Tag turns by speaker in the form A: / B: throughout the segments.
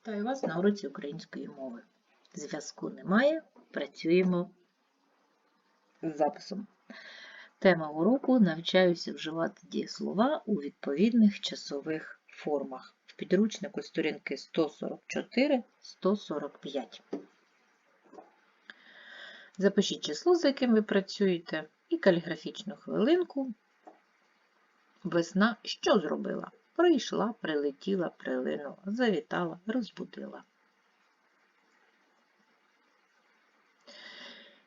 A: Вітаю вас на уроці української мови. Зв'язку немає, працюємо з записом. Тема уроку навчаюся вживати дієслова у відповідних часових формах. В підручнику сторінки 144-145. Запишіть число, за яким ви працюєте, і каліграфічну хвилинку. Весна що зробила? Прийшла, прилетіла, прилинула, завітала, розбудила.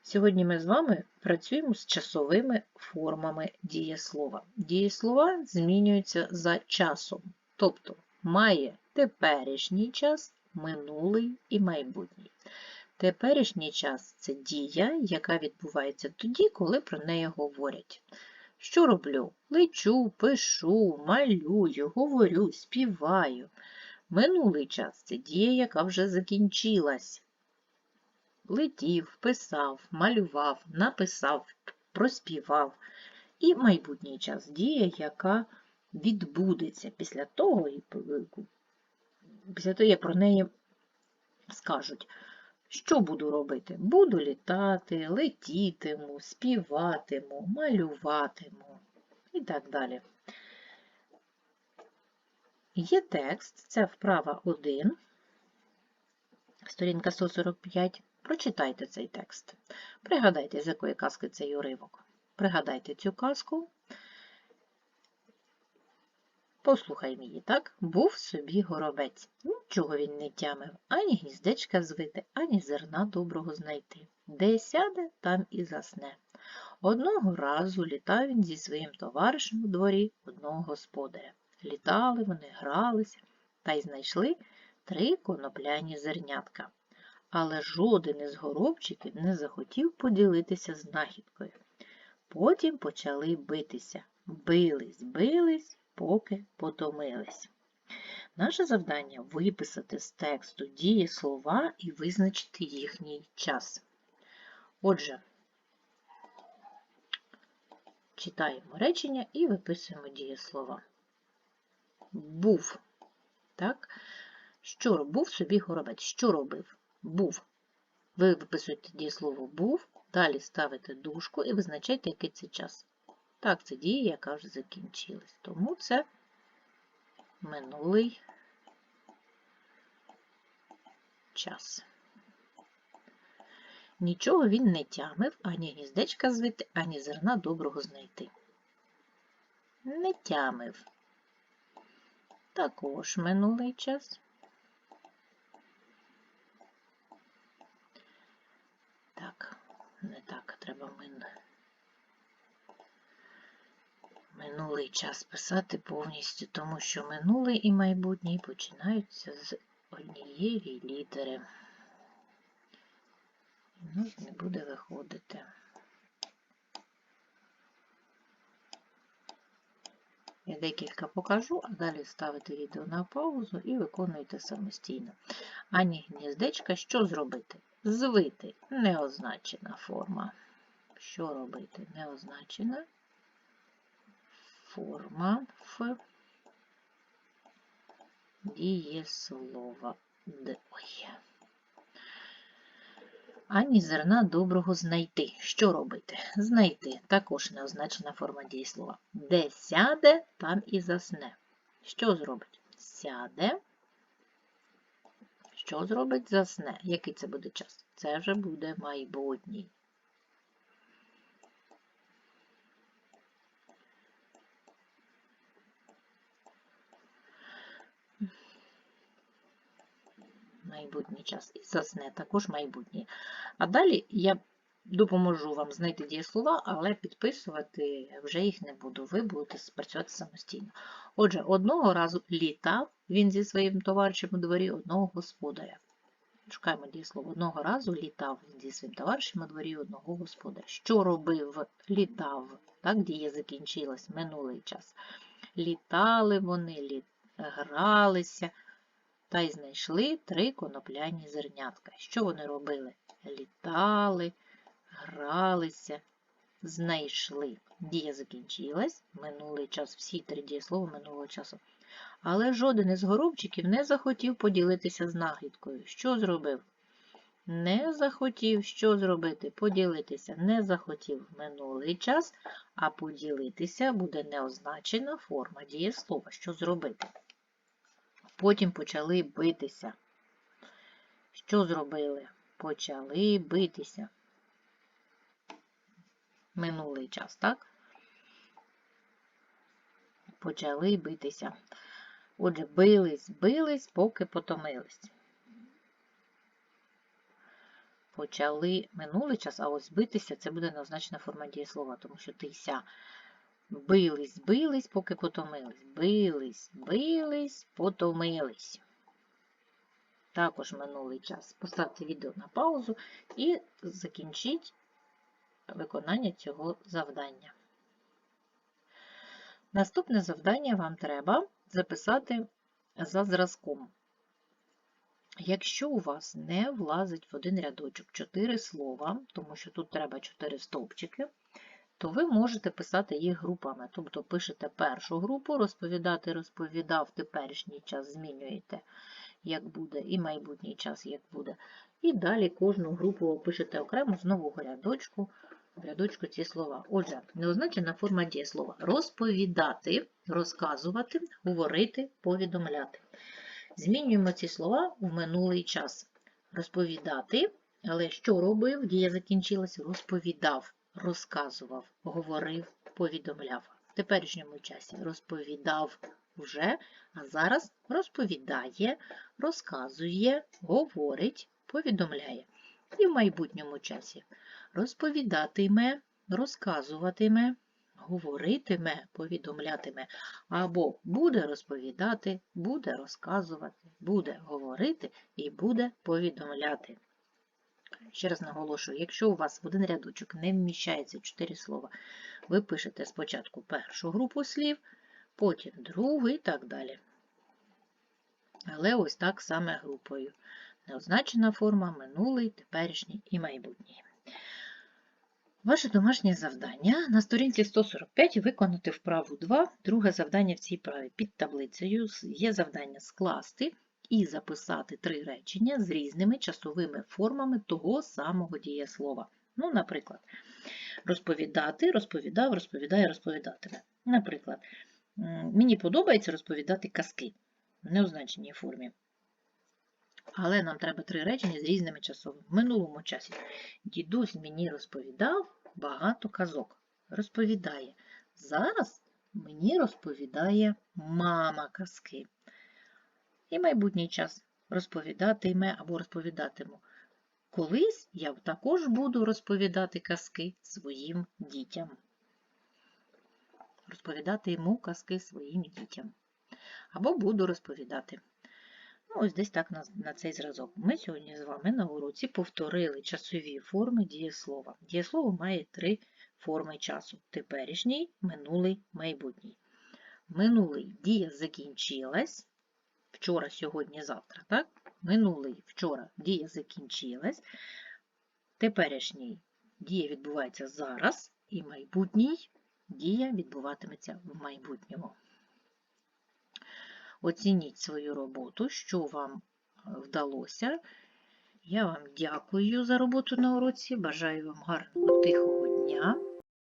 A: Сьогодні ми з вами працюємо з часовими формами дієслова. Дієслова змінюються за часом, тобто має теперішній час, минулий і майбутній. Теперішній час це дія, яка відбувається тоді, коли про неї говорять. Що роблю? Лечу, пишу, малюю, говорю, співаю. Минулий час це дія, яка вже закінчилась. Летів, писав, малював, написав, проспівав. І майбутній час дія, яка відбудеться після того, після того, як про неї скажуть. Що буду робити? Буду літати, летітиму, співатиму, малюватиму і так далі. Є текст, це вправа 1, сторінка 145. Прочитайте цей текст. Пригадайте, з якої казки цей уривок. Пригадайте цю казку Послухай її, так? Був собі горобець. Нічого він не тямив, ані гніздечка звити, ані зерна доброго знайти. Де сяде, там і засне. Одного разу літав він зі своїм товаришем у дворі одного господаря. Літали вони, гралися та й знайшли три конопляні зернятка. Але жоден із горобчиків не захотів поділитися знахідкою. Потім почали битися. Бились, бились поки потомились. Наше завдання виписати з тексту дії слова і визначити їхній час. Отже, читаємо речення і виписуємо дієслова. Був. Так? Що був собі горобець? Що робив? Був. Ви виписуєте дієслово був, далі ставите дужку і визначаєте, який це час. Так, це дія, яка вже закінчилась. Тому це минулий час. Нічого він не тямив, ані гніздечка звити, ані зерна доброго знайти. Не тямив. Також минулий час. Так, не так, треба мин минулий час писати повністю, тому що минулий і майбутній починаються з однієї літери. Ну, не буде виходити. Я декілька покажу, а далі ставите відео на паузу і виконуєте самостійно. Ані гніздечка, що зробити? Звити неозначена форма. Що робити? Неозначена форма в дієслова. Ой. Ані зерна доброго знайти. Що робити? Знайти також неозначена форма дієслова. Де сяде, там і засне. Що зробить? Сяде. Що зробить? Засне. Який це буде час? Це вже буде майбутній. Майбутній час і засне також майбутнє. А далі я допоможу вам знайти дієслова, але підписувати вже їх не буду. Ви будете спрацювати самостійно. Отже, одного разу літав він зі своїм товаришем у дворі одного господаря. Шукаємо дієслово. Одного разу літав він зі своїм товаришем у дворі одного господаря. Що робив? Літав. Так, дія закінчилась минулий час. Літали вони, літ... гралися та й знайшли три конопляні зернятка. Що вони робили? Літали, гралися, знайшли. Дія закінчилась, минулий час, всі три дієслова минулого часу. Але жоден із горобчиків не захотів поділитися знахідкою. Що зробив? Не захотів що зробити? Поділитися. Не захотів минулий час, а поділитися буде неозначена форма дієслова. Що зробити? Потім почали битися. Що зробили? Почали битися. Минулий час, так? Почали битися. Отже, бились, бились, поки потомились. Почали минулий час, а ось битися це буде неозначена форма дієслова, тому що тися. Бились, бились, поки потомились. Бились, бились, потомились. Також минулий час. Поставте відео на паузу і закінчіть виконання цього завдання. Наступне завдання вам треба записати за зразком. Якщо у вас не влазить в один рядочок 4 слова, тому що тут треба 4 стовпчики, то ви можете писати їх групами. Тобто пишете першу групу, розповідати, розповідав, теперішній час змінюєте, як буде, і майбутній час, як буде. І далі кожну групу пишете окремо з нового рядочку, в рядочку ці слова. Отже, неозначена форма дієслова. Розповідати, розказувати, говорити, повідомляти. Змінюємо ці слова в минулий час. Розповідати, але що робив? Дія закінчилась, розповідав, розказував, говорив, повідомляв. В теперішньому часі розповідав вже, а зараз розповідає, розказує, говорить, повідомляє. І в майбутньому часі розповідатиме, розказуватиме, говоритиме, повідомлятиме, або буде розповідати, буде розказувати, буде говорити і буде повідомляти. Ще раз наголошую, якщо у вас в один рядочок не вміщається 4 слова, ви пишете спочатку першу групу слів, потім другу і так далі. Але ось так саме групою. Неозначена форма минулий, теперішній і майбутній. Ваше домашнє завдання на сторінці 145 виконати вправу 2. Друге завдання в цій праві під таблицею є завдання скласти і записати три речення з різними часовими формами того самого дієслова. Ну, наприклад, розповідати, розповідав, розповідає, розповідатиме. Наприклад, мені подобається розповідати казки в неозначеній формі. Але нам треба три речення з різними часовими. В минулому часі дідусь мені розповідав багато казок. Розповідає. Зараз мені розповідає мама казки. І майбутній час розповідатиме або розповідатиму. Колись я також буду розповідати казки своїм дітям. Розповідати йому казки своїм дітям. Або буду розповідати. Ну, ось десь так на, на цей зразок. Ми сьогодні з вами на уроці повторили часові форми дієслова. Дієслово має три форми часу: теперішній, минулий, майбутній. Минулий дія закінчилась. Вчора, сьогодні, завтра. так? Минулий вчора дія закінчилась. Теперішній дія відбувається зараз, і майбутній дія відбуватиметься в майбутньому. Оцініть свою роботу, що вам е, вдалося. Я вам дякую за роботу на уроці. Бажаю вам гарного тихого